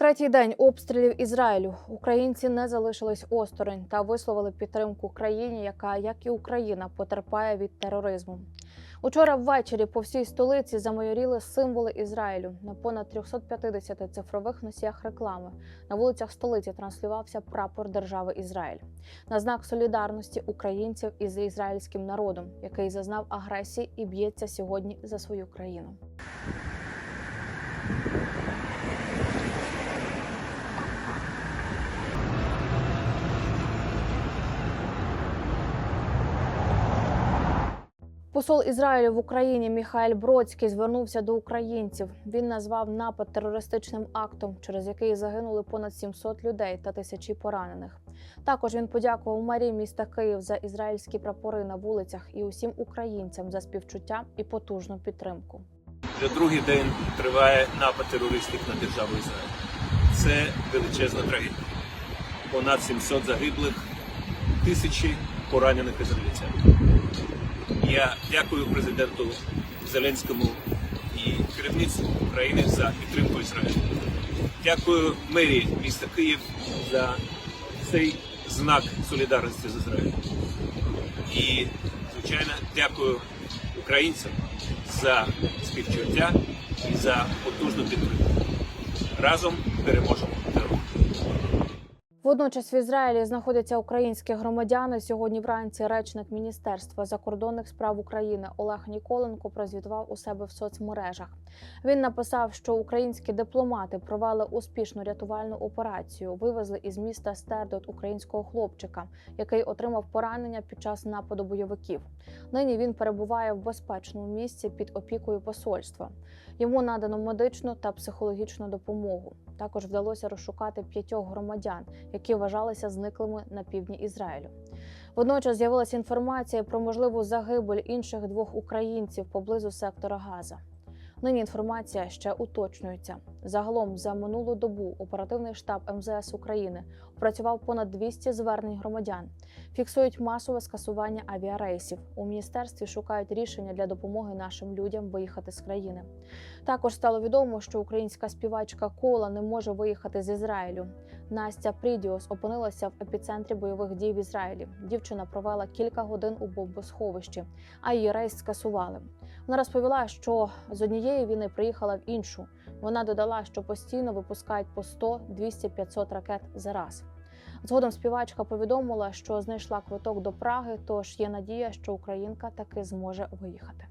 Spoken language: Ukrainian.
Третій день обстрілів Ізраїлю. Українці не залишились осторонь та висловили підтримку країні, яка, як і Україна, потерпає від тероризму. Учора ввечері по всій столиці замайоріли символи Ізраїлю на понад 350 цифрових носіях реклами. На вулицях столиці транслювався прапор держави Ізраїль на знак солідарності українців із ізраїльським народом, який зазнав агресії і б'ється сьогодні за свою країну. Посол Ізраїлю в Україні Міхаель Бродський звернувся до українців. Він назвав напад терористичним актом, через який загинули понад 700 людей та тисячі поранених. Також він подякував мерії міста Київ за ізраїльські прапори на вулицях і усім українцям за співчуття і потужну підтримку. Вже другий день триває напад терористів на державу Ізраїль. Це величезна трагедія. Понад 700 загиблих, тисячі поранених ізраїльців. Я дякую президенту Зеленському і керівництву України за підтримку Ізраїлю. Дякую мерії міста Київ за цей знак солідарності з Ізраїлем. І, звичайно, дякую українцям за співчуття і за потужну підтримку. Разом переможемо. Водночас в Ізраїлі знаходяться українські громадяни. Сьогодні вранці речник Міністерства закордонних справ України Олег Ніколенко прозвітував у себе в соцмережах. Він написав, що українські дипломати провели успішну рятувальну операцію. Вивезли із міста Стердот українського хлопчика, який отримав поранення під час нападу бойовиків. Нині він перебуває в безпечному місці під опікою посольства. Йому надано медичну та психологічну допомогу. Також вдалося розшукати п'ятьох громадян, які вважалися зниклими на півдні Ізраїлю. Водночас з'явилася інформація про можливу загибель інших двох українців поблизу сектора Газа. Нині інформація ще уточнюється. Загалом за минулу добу оперативний штаб МЗС України опрацював понад 200 звернень громадян. Фіксують масове скасування авіарейсів. У міністерстві шукають рішення для допомоги нашим людям виїхати з країни. Також стало відомо, що українська співачка Кола не може виїхати з Ізраїлю. Настя Прідіос опинилася в епіцентрі бойових дій в Ізраїлі. Дівчина провела кілька годин у бомбосховищі, а її рейс скасували. Вона розповіла, що з однієї війни приїхала в іншу. Вона додала, що постійно випускають по 100, 200, 500 ракет за раз. Згодом співачка повідомила, що знайшла квиток до Праги, тож є надія, що українка таки зможе виїхати.